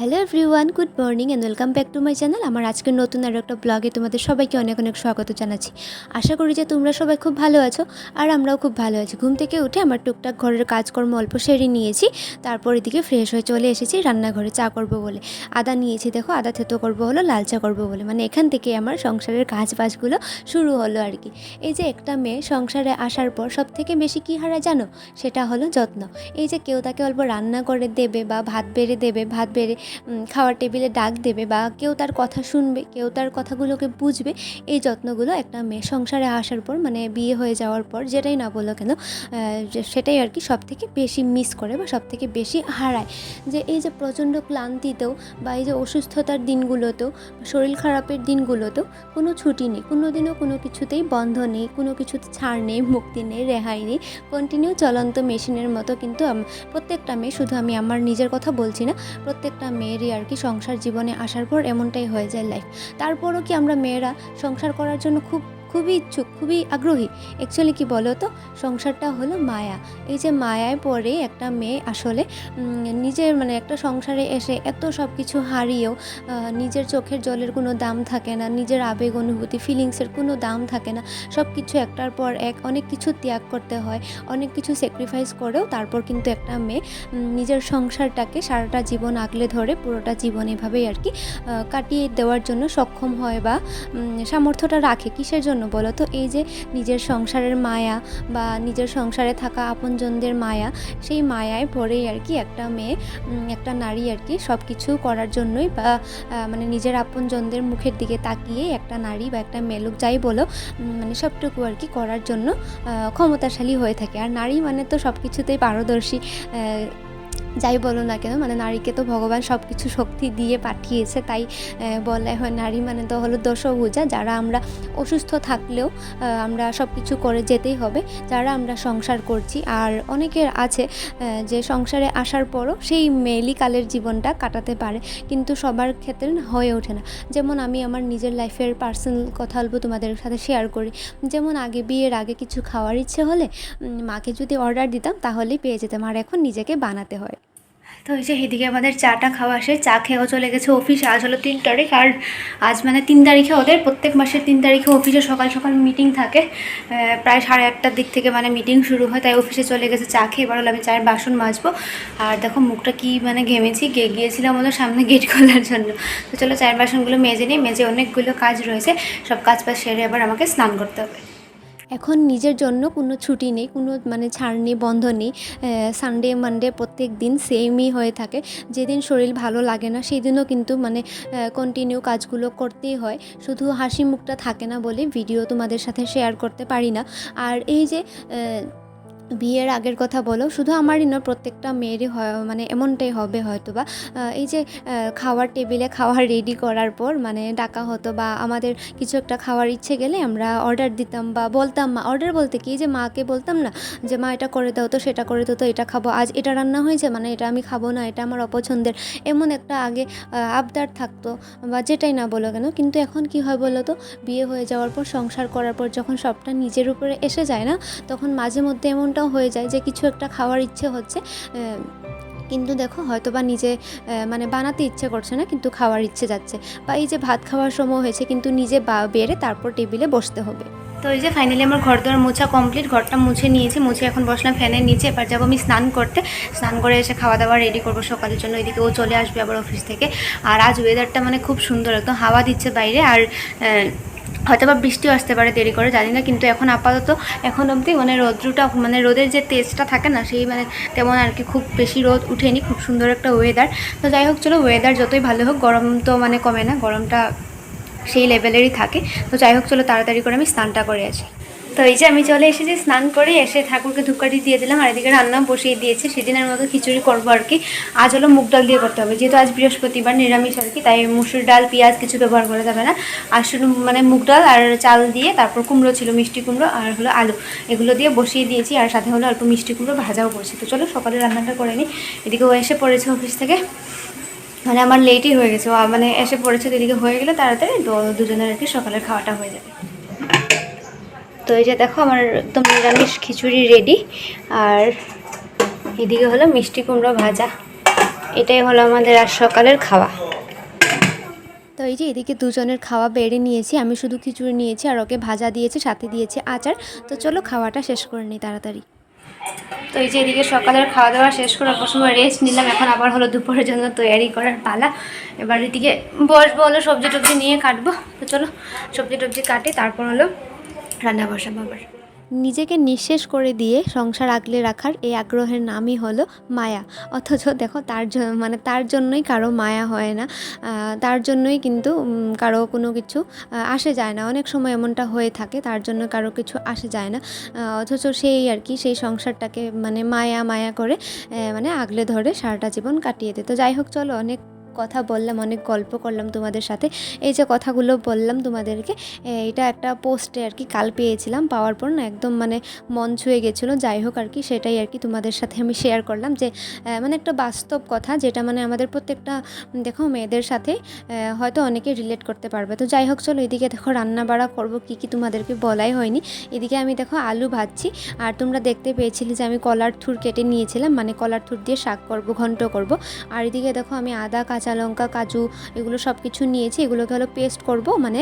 Hello everyone good morning and welcome back to my channel আমার আজকের নতুন আরও একটা ব্লগে তোমাদের সবাইকে অনেক অনেক স্বাগত জানাচ্ছি। আশা করি যে তোমরা সবাই খুব ভালো আছো আর আমরাও খুব ভালো আছি। ঘুম থেকে উঠে আমার টুকটাক ঘরের কাজকর্ম অল্প সেরে নিয়েছি, তারপর এদিকে ফ্রেশ হয়ে চলে এসেছি রান্নাঘরে চা করব বলে। আদা নিয়েছি দেখো, আদা থেতো করব হলো, লাল চা করব বলে। মানে এখান থেকে আমার সংসারের কাজ বাজগুলো শুরু হলো আর কি। এই যে একটা মেয়ে সংসারে আসার পর সব থেকে বেশি কী হারা জানো? সেটা হলো যত্ন। এই যে কেউ তাকে অল্প রান্না করে দেবে বা ভাত বেড়ে দেবে, ভাত বেড়ে খাওয়ার টেবিলে ডাক দেবে বা কেউ তার কথা শুনবে, কেউ তার কথাগুলোকে বুঝবে, এই যত্নগুলো একটা মেয়ে সংসারে আসার পর মানে বিয়ে হয়ে যাওয়ার পর যেটাই না বলো কেন সেটাই আর কি সব থেকে বেশি মিস করে বা সব থেকে বেশি হারায়। যে এই যে প্রচণ্ড ক্লান্তিতেও বা এই যে অসুস্থতার দিনগুলোতেও, শরীর খারাপের দিনগুলোতেও কোনো ছুটি নেই কোনো দিনও কোনো কিছুতেই বন্ধ নেই, কোনো কিছুতে ছাড় নেই, মুক্তি নেই, রেহাই নেই কন্টিনিউ চলন্ত মেশিনের মতো কিন্তু প্রত্যেকটা মেয়ে শুধু আমি আমার নিজের কথা বলছি না, প্রত্যেকটা মেয়েরই আর কি সংসার জীবনে আসার পর এমনটাই হয়ে যায় লাইফ তারপরও কি আমরা মেয়েরা সংসার করার জন্য খুব খুবই ইচ্ছুক, খুবই আগ্রহী। অ্যাকচুয়ালি কি বলো তো সংসারটা হলো মায়া। এই যে মায়ায় পড়ে একটা মেয়ে আসলে নিজের মানে একটা সংসারে এসে এত সব কিছু হারিয়েও নিজের চোখের জলের কোনো দাম থাকে না, নিজের আবেগ, অনুভূতি ফিলিংসের কোনো দাম থাকে না। সব কিছু একটার পর এক, অনেক কিছু ত্যাগ করতে হয়, অনেক কিছু স্যাক্রিফাইস করেও তারপর কিন্তু একটা মেয়ে নিজের সংসারটাকে সারাটা জীবন আগলে ধরে পুরোটা জীবন এভাবেই আর কি কাটিয়ে দেওয়ার জন্য সক্ষম হয় বা সামর্থ্যটা রাখে, কিসের জন্য? বলো তো? এই যে নিজের সংসারের মায়া বা নিজের সংসারে থাকা আপনজনদের মায়া, সেই মায়ায় পড়েই আর কি একটা মেয়ে একটা নারী আর কি সব কিছু করার জন্যই বা মানে নিজের আপনজনদের মুখের দিকে তাকিয়ে একটা নারী বা একটা মেলুক যাই বলো মানে সবটুকু আর কি করার জন্য ক্ষমতাশালী হয়ে থাকে। আর নারী মানে তো সব কিছুতেই পারদর্শী যাই বলো না কেন মানে নারীকে তো ভগবান সব কিছু শক্তি দিয়ে পাঠিয়েছে, তাই বলা হয় নারী মানে তো হলো দশভুজা যারা আমরা অসুস্থ থাকলেও আমরা সব কিছু করে যেতেই হবে, যারা আমরা সংসার করছি। আর অনেকের আছে যে সংসারে আসার পরও সেই মেয়েলি কালের জীবনটা কাটাতে পারে, কিন্তু সবার ক্ষেত্রে হয়ে ওঠে না। যেমন আমি আমার নিজের লাইফের পার্সোনাল কথা অল্প তোমাদের সাথে শেয়ার করি। যেমন আগে বিয়ের আগে কিছু খাওয়ার ইচ্ছে হলে মাকে যদি অর্ডার দিতাম তাহলেই পেয়ে যেতাম, আর এখন নিজেকে বানাতে হয়। তো এই যে এদিকে আমাদের চাটা খাওয়া আসে, চা খেয়েও চলে গেছে অফিসে আজ হলো তিন তারিখ, আর আজ মানে তিন তারিখে ওদের, প্রত্যেক মাসের তিন তারিখে অফিসে সকাল সকাল মিটিং থাকে। প্রায় সাড়ে আটটার দিক থেকে মানে মিটিং শুরু হয়, তাই অফিসে চলে গেছে, চা খেয়ে এবার হলো আমি চায়ের বাসন মাজবো। আর দেখো মুখটা কি মানে ঘেমেছি, গে, গিয়েছিলাম ওদের সামনে গেট খোলার জন্য। তো চলো চায়ের বাসনগুলো মেজে নিই, মেজে অনেকগুলো কাজ রয়েছে, সব কাজ বাজ সেরে আবার আমাকে স্নান করতে হবে। এখন নিজের জন্য কোনো ছুটি নেই, কোনো মানে ছাড় নেই, বন্ধ নেই। সানডে মানডে প্রত্যেক দিন সেমই হয়ে থাকে। যেদিন শরীর ভালো লাগে না সেই দিনও কিন্তু মানে কন্টিনিউ কাজগুলো করতেই হয়। শুধু হাসি মুখটা থাকে না বলে ভিডিও তোমাদের সাথে শেয়ার করতে পারি না। আর এই যে বিয়ের আগের কথা বলো, শুধু আমারই নয়, প্রত্যেকটা মেয়েরই হয় মানে এমনটাই হবে হয়তো বা এই যে খাওয়ার টেবিলে খাওয়ার রেডি করার পর মানে ডাকা হতো বা আমাদের কিছু একটা খাওয়ার ইচ্ছে গেলে আমরা অর্ডার দিতাম বা বলতাম মা অর্ডার বলতে কি? যে মাকে বলতাম না যে, মা, এটা করে দাও তো, সেটা করে দাও তো, এটা খাব। আজ এটা রান্না হয়েছে মানে এটা আমি খাব না, এটা আমার অপছন্দের। এমন একটা আগে আবদার থাকতো বা যেটাই না বলো কেন, কিন্তু এখন কি হয় বলো তো? বিয়ে হয়ে যাওয়ার পর, সংসার করার পর যখন সবটা নিজের উপরে এসে যায় না, তখন মাঝে মধ্যে এমনটাও হয়ে যায় যে কিছু একটা খাওয়ার ইচ্ছে হচ্ছে কিন্তু দেখো হয়তো বা নিজে মানে বানাতে ইচ্ছে করছে না, কিন্তু খাওয়ার ইচ্ছে যাচ্ছে। বা এই যে ভাত খাওয়ার সময় হয়েছে, কিন্তু নিজে বা, বেড়ে তারপর টেবিলে বসতে হবে। তো এই যে ফাইনালি আমার ঘর দোয়ার মোছা কমপ্লিট ঘরটা মুছে নিয়েছি, মুছে এখন বসলাম ফ্যানের নিচে, এবার যাব আমি স্নান করতে। স্নান করে এসে খাওয়া দাওয়া রেডি করব সকালের জন্য, এদিকে ও চলে আসবে আবার অফিস থেকে। আর আজ ওয়েদারটা মানে খুব সুন্দর, একদম হাওয়া দিচ্ছে বাইরে, আর হয়তো বা বৃষ্টিও আসতে পারে, দেরি করে, জানি না, কিন্তু এখন আপাতত এখন অবধি মানে রৌদ্রটা মানে রোদের যে তেজটা থাকে না, সেই মানে তেমন আর কি খুব বেশি রোদ উঠেনি, খুব সুন্দর একটা ওয়েদার তো যাই হোক, চলো ওয়েদার যতই ভালো হোক, গরম তো মানে কমে না, গরমটা সেই লেভেলেরই থাকে। তো যাই হোক, চলো তাড়াতাড়ি করে আমি স্নানটা করে আছি তো এই যে আমি চলে এসেছি, স্নান করে এসে ঠাকুরকে ধূপকাঠি দিয়ে দিলাম, আর এদিকে রান্না বসিয়ে দিয়েছে। সেদিনের মতো খিচুড়ি করব আর কি। আজ হলো মুগ ডাল দিয়ে করতে হবে। যেহেতু আজ বৃহস্পতিবার, নিরামিষ আর কি, তাই মুসুর ডাল, পেঁয়াজ কিছু ব্যবহার করা যাবে না। আর শুধু মানে মুগ ডাল আর চাল দিয়ে, তারপর কুমড়ো ছিল, মিষ্টি কুমড়ো আর হলো আলু। এগুলো দিয়ে বসিয়ে দিয়েছি, আর সাথে হলো অল্প মিষ্টি কুমড়ো ভাজাও করছি। তো চলো, সকালে রান্নাটা করে নিই। এদিকে ও এসে পড়েছে অফিস থেকে। মানে আমার লেটই হয়ে গেছে। মানে এসে পড়েছে এদিকে হয়ে গেলে তাড়াতাড়ি দুজনের আর কি সকালের খাওয়াটা হয়ে যাবে। তো এই যে দেখো আমার একদম নিরামিষ খিচুড়ি রেডি আর এদিকে হলো মিষ্টি কুমড়ো ভাজা। এটাই হলো আমাদের আজ সকালের খাওয়া। তো এই যে এদিকে দুজনের খাওয়া বেড়ে নিয়েছি, আমি শুধু খিচুড়ি নিয়েছি আর ওকে ভাজা দিয়েছি, সাথে দিয়েছি আচার। তো চলো খাওয়াটা শেষ করে নিই তাড়াতাড়ি। তো এই যে এদিকে সকালের খাওয়া দাওয়া শেষ করে অল্প সময় রেস্ট নিলাম। এখন আবার হলো দুপুরের জন্য তৈরি করার পালা। এবার এদিকে বসবো হলো সবজি টবজি নিয়ে কাটবো। তো চলো সবজি টবজি কাটে, তারপর হলো রান্না বসাবো আবার। নিজেকে নিঃশেষ করে দিয়ে সংসার আগলে রাখার এই আগ্রহের নামই হলো মায়া। অথচ দেখো তার মানে তার জন্যই কারও মায়া হয় না। তার জন্যই কিন্তু কারও কোনো কিছু আসে যায় না। অনেক সময় এমনটা হয়ে থাকে, তার জন্য কারও কিছু আসে যায় না। অথচ সেই আর কি, সেই সংসারটাকে মানে মায়া মায়া করে মানে আগলে ধরে সারাটা জীবন কাটিয়ে দেয় তো যাই হোক, চলো অনেক কথা বললাম, অনেক গল্প করলাম তোমাদের সাথে। এই যে কথাগুলো বললাম তোমাদেরকে এটা একটা পোস্টে আর কি কাল পেয়েছিলাম, পাওয়ার পর না একদম মানে মন ছুঁয়ে গেছিল। যাই হোক আর কি, সেটাই আর কি তোমাদের সাথে আমি শেয়ার করলাম যে মানে একটা বাস্তব কথা যেটা মানে আমাদের প্রত্যেকটা দেখো মেয়েদের সাথে হয়তো অনেকে রিলেট করতে পারবে। তো যাই হোক, চলো এদিকে দেখো রান্না বাড়া করব, কী কী তোমাদেরকে বলাই হয়নি। এদিকে আমি দেখো আলু ভাজছি, আর তোমরা দেখতে পেয়েছিলে যে আমি কলার থুর কেটে নিয়েছিলাম মানে কলার থুর দিয়ে শাক করব, ঘন্ট করব। আর এদিকে দেখো আমি আদা, কাঁচা লঙ্কা, কাজু এগুলো সব কিছু নিয়েছি। এগুলোকে হলো পেস্ট করব মানে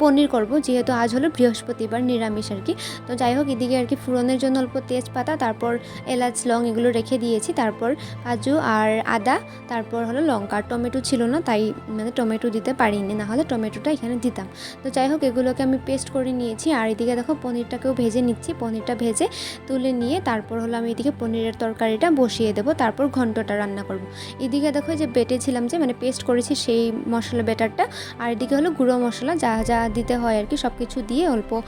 পনির করব, যেহেতু আজ হলো বৃহস্পতিবার, নিরামিষ আর কি। তো যাই হোক, এদিকে আর কি ফুরনের জন্য অল্প তেজপাতা, তারপর এলাচ, লং এগুলো রেখে দিয়েছি। তারপর কাজু আর আদা, তারপর হলো লঙ্কা। টমেটো ছিল না, তাই মানে টমেটো দিতে পারিনি, না হলে টমেটোটা এখানে দিতাম। তো যাই হোক, এগুলোকে আমি পেস্ট করে নিয়েছি। আর এদিকে দেখো, পনিরটাকেও ভেজে নিচ্ছি। পনিরটা ভেজে তুলে নিয়ে তারপর হলো আমি এদিকে পনিরের তরকারিটা বসিয়ে দেবো। তারপর ঘন্টটা রান্না করব। এদিকে দেখো যে বেটেছিলাম যে মানে পেস্ট করেছি সেই মশলা বেটারটা আর এদিকে হলো গুঁড়ো মশলা, যা যা দিতে হয় আর কি সব কিছু দিয়ে অল্প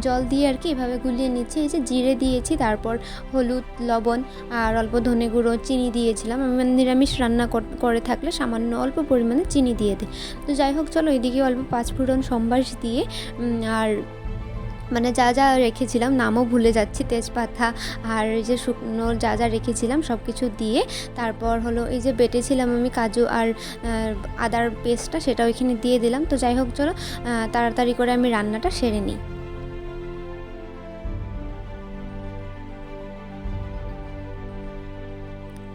জল দিয়ে আর কি এভাবে গুলিয়ে নিচ্ছি। এই যে জিরে দিয়েছি, তারপর হলুদ, লবণ আর অল্প ধনে গুঁড়ো, চিনি দিয়েছিলাম। আমি মানে নিরামিষ রান্না কর- থাকলে সামান্য অল্প পরিমাণে চিনি দিয়ে দিই। তো যাই হোক, চলো এদিকে অল্প পাঁচ পাঁচফোড়ন সম্বাস দিয়ে আর মানে যা যা রেখেছিলাম নামও ভুলে যাচ্ছি, তেজপাতা আর এই যে শুকনো যা যা রেখেছিলাম সব কিছু দিয়ে, তারপর হলো এই যে বেটেছিলাম আমি কাজু আর আদার পেস্টটা সেটা ওইখানে দিয়ে দিলাম। তো যাই হোক চলো তাড়াতাড়ি করে আমি রান্নাটা সেরে নিই।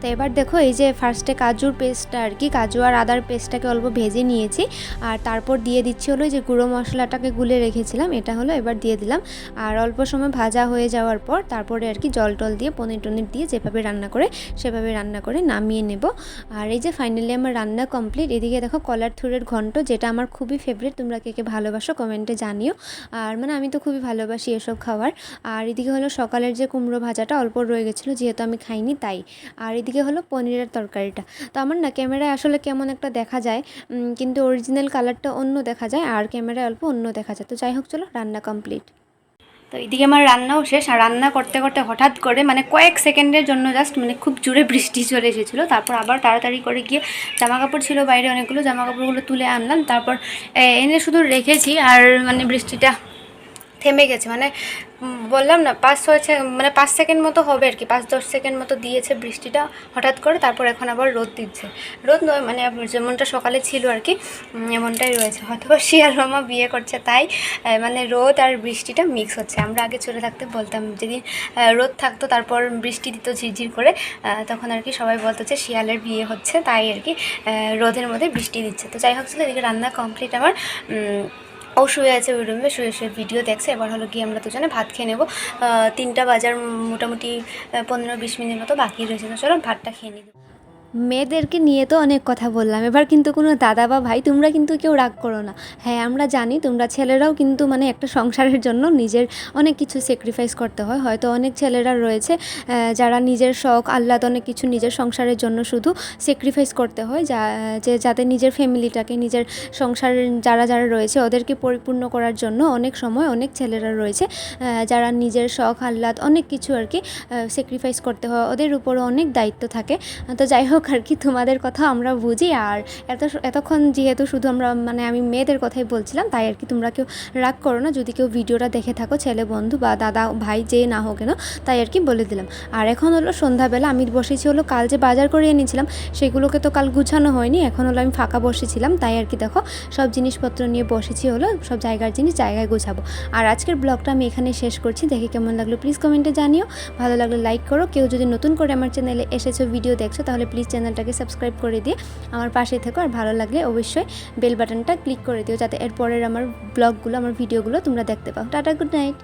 তো এবার দেখো, এই যে ফার্স্টে কাজুর পেস্টটা আর কি, কাজু আর আদার পেস্টটাকে অল্প ভেজে নিয়েছি। আর তারপর দিয়ে দিচ্ছি হলো যে গুঁড়ো মশলাটাকে গুলে রেখেছিলাম, এটা হলো এবার দিয়ে দিলাম। আর অল্প সময় ভাজা হয়ে যাওয়ার পর তারপরে আর কি জল টল দিয়ে, পনির টনির দিয়ে যেভাবে রান্না করে, সেভাবে রান্না করে নামিয়ে নেব। আর এই যে ফাইনালি আমার রান্না কমপ্লিট এদিকে দেখো কলার থুরের ঘন্ট, যেটা আমার খুবই ফেভারিট তোমরা কে কে ভালোবাসো কমেন্টে জানিও। আর মানে আমি তো খুবই ভালোবাসি এসব খাবার। আর এদিকে হলো সকালের যে কুমড়ো ভাজাটা অল্প রয়ে গেছিল, যেহেতু আমি খাইনি তাই। আর এদিকে হলো পনিরের তরকারিটা। তো আমার না ক্যামেরায় আসলে কেমন একটা দেখা যায় কিন্তু অরিজিনাল কালারটা অন্য দেখা যায় আর ক্যামেরায় অল্প অন্য দেখা যায়। তো যাই হোক, চলো রান্না কমপ্লিট তো এদিকে আমার রান্নাও শেষ আর রান্না করতে করতে হঠাৎ করে মানে কয়েক সেকেন্ডের জন্য জাস্ট মানে খুব জোরে বৃষ্টি চলে এসেছিল। তারপর আবার তাড়াতাড়ি করে গিয়ে জামা কাপড় ছিল বাইরে অনেকগুলো জামা কাপড়গুলো তুলে আনলাম। তারপর এনে শুধু রেখেছি আর মানে বৃষ্টিটা থেমে গেছে মানে বললাম না, পাঁচ ছয় মানে পাঁচ সেকেন্ড মতো হবে আর কি, পাঁচ দশ সেকেন্ড মতো দিয়েছে বৃষ্টিটা হঠাৎ করে, তারপর এখন আবার রোদ দিচ্ছে। রোদ নয় মানে যেমনটা সকালে ছিল আর কি এমনটাই রয়েছে। হয়তো শিয়াল মামা বিয়ে করছে, তাই মানে রোদ আর বৃষ্টিটা মিক্স হচ্ছে। আমরা আগে চলে থাকতে বলতাম, যেদিন রোদ থাকতো, তারপর বৃষ্টি দিত ঝিরঝির করে তখন আর কি সবাই বলতো যে শিয়ালের বিয়ে হচ্ছে, তাই আর কি রোদের মধ্যে বৃষ্টি দিচ্ছে। তো যাই হোক ছিল এদিকে রান্না কমপ্লিট আমার ও শুয়ে আছে ওই রুমে শুয়ে শুয়ে ভিডিও দেখছে। এবার হলো গিয়ে আমরা দুজনে ভাত খেয়ে নেব। তিনটা বাজার মোটামুটি পনেরো বিশ মিনিট মতো বাকি রয়েছে। তো চলো ভাতটা খেয়ে নিই। মেয়েদেরকে নিয়ে তো অনেক কথা বললাম। এবার কিন্তু কোনো দাদা বা ভাই, তোমরা কিন্তু কেউ রাগ করো না। হ্যাঁ আমরা জানি তোমরা ছেলেরাও কিন্তু মানে একটা সংসারের জন্য নিজের অনেক কিছু স্যাক্রিফাইস করতে হয়। হয়তো অনেক ছেলেরা রয়েছে যারা নিজের শখ, আহ্লাদ, অনেক কিছু নিজের সংসারের জন্য শুধু স্যাক্রিফাইস করতে হয়। যা, যে, যাতে নিজের ফ্যামিলিটাকে নিজের সংসারের যারা যারা রয়েছে, ওদেরকে পরিপূর্ণ করার জন্য অনেক সময় অনেক ছেলেরা রয়েছে যারা নিজের শখ, আহ্লাদ, অনেক কিছু আর কি স্যাক্রিফাইস করতে হয়। ওদের উপরও অনেক দায়িত্ব থাকে। তো যাই হোক আর কি, তোমাদের কথা আমরা বুঝি। আর এত এতক্ষণ যেহেতু শুধু আমরা মানে আমি মেয়েদের কথাই বলছিলাম, তাই আর কি তোমরা কেউ রাগ করো না। যদি কেউ ভিডিওটা দেখে থাকো, ছেলে, বন্ধু বা দাদা, ভাই যে না হোক কেন, তাই আর কি বলে দিলাম। আর এখন হলো সন্ধ্যাবেলা, আমি বসেছি হলো কাল যে বাজার করে এনেছিলাম, সেগুলোকে তো কাল গুছানো হয়নি, এখন হলো আমি ফাঁকা বসেছিলাম। তাই আর কি দেখো, সব জিনিসপত্র নিয়ে বসেছি হলো, সব জায়গার জিনিস জায়গায় গোছাবো। আর আজকের ব্লগটা আমি এখানে শেষ করছি। দেখে কেমন লাগল প্লিজ কমেন্টে জানিও। ভালো লাগলে লাইক করো। কেউ যদি নতুন করে আমার চ্যানেলে এসেছ, ভিডিও দেখছ, তাহলে প্লিজ চ্যানেলটাকে সাবস্ক্রাইব করে দিয়ে আমার পাশে থেকো। আর ভালো লাগলে অবশ্যই বেল বাটনটা ক্লিক করে দিও, যাতে এরপরের আমার ব্লগগুলো, আমার ভিডিওগুলো তোমরা দেখতে পাও। Tata, good night.